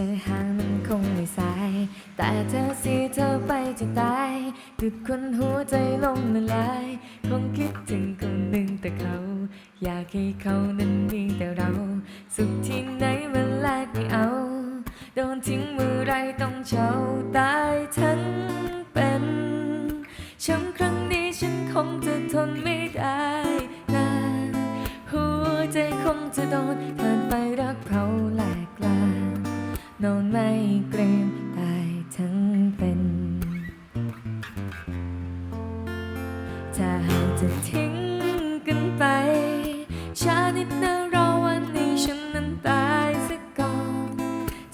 จะห่างมันคงไม่สาย แต่เธอเสียเธอไปจะตายดุดคนหัวใจลงละลาย คงคิดถึงคนหนึ่งแต่เขา อยากให้เขานั้นมีแต่เรา สุขที่ไหนมันแลกไม่เอา โดนทิ้งเมื่อไรต้องเช่าตายทั้งเป็นช้ำครั้งนี้ฉันคงจะทนไม่ได้นานหัวใจคงจะโดนทานไฟรักเผา นอนไม่เกรงตายทั้งเป็น ถ้าหากจะทิ้งกันไปชาติดนะรอวันนี้ฉันนั้นตายซะก่อน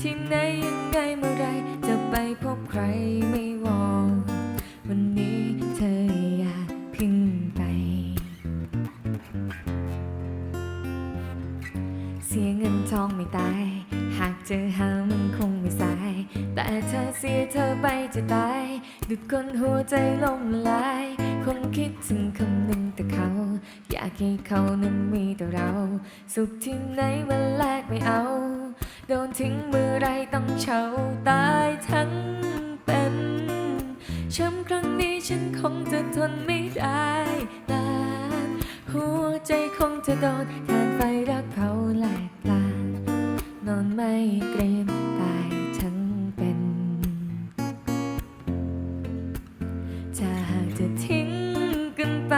ที่ไหนยังไงเมื่อไรจะไปพบใครไม่วอนวันนี้เธออย่าเพึ่งไป เสียเงินทองไม่ตายากเจอหามันคงไม่สาย แต่เธอเสียเธอไปจะตาย ดุดคนหัวใจล่มลายคงคิดถึงคำหนึ่งแต่เขา อยากให้เขานั้นมีแต่เรา สุขที่ไหนมันแลกไม่เอา โดนทิ้งเมื่อไรต้องเช่าตายทั้งเป็นช้ำครั้งนี้ฉันคงจะทนไม่ได้นานหัวใจคงจะโดนแทนไฟ เกรียมตายทั้งเป็น ถ้าหากจะทิ้งกันไป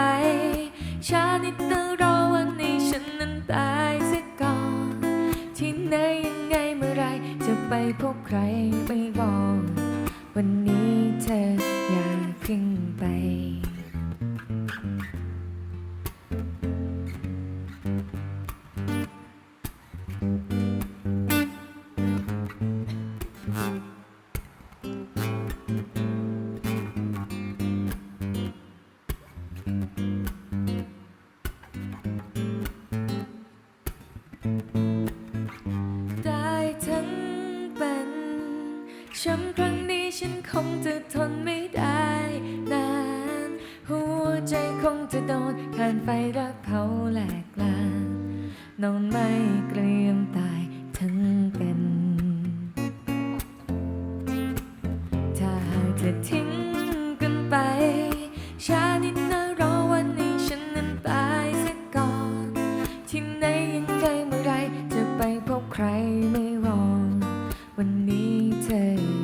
ชาตินี้ต้องรอวันนี้ฉันนั้นตายเสียก่อน ที่ไหนยังไงเมื่อไรจะไปพบใครไม่บอก วันนี้เธออย่าเพึ่งไป งนี้ฉันคงจะทนไม่ได้นาน หัวใจคงจะโดนทานไฟรักเผาแหลกลานนอนไม่เกรียมตายทั้งเป็น ถ้าหากจะทิ้งกันไปชาตินี้นะรอวันนี้ฉันนั้นตายเสียก่อน ที่ไหนยังไงเมื่อไรจะไปพบใครไม่รอวันนี้เธอ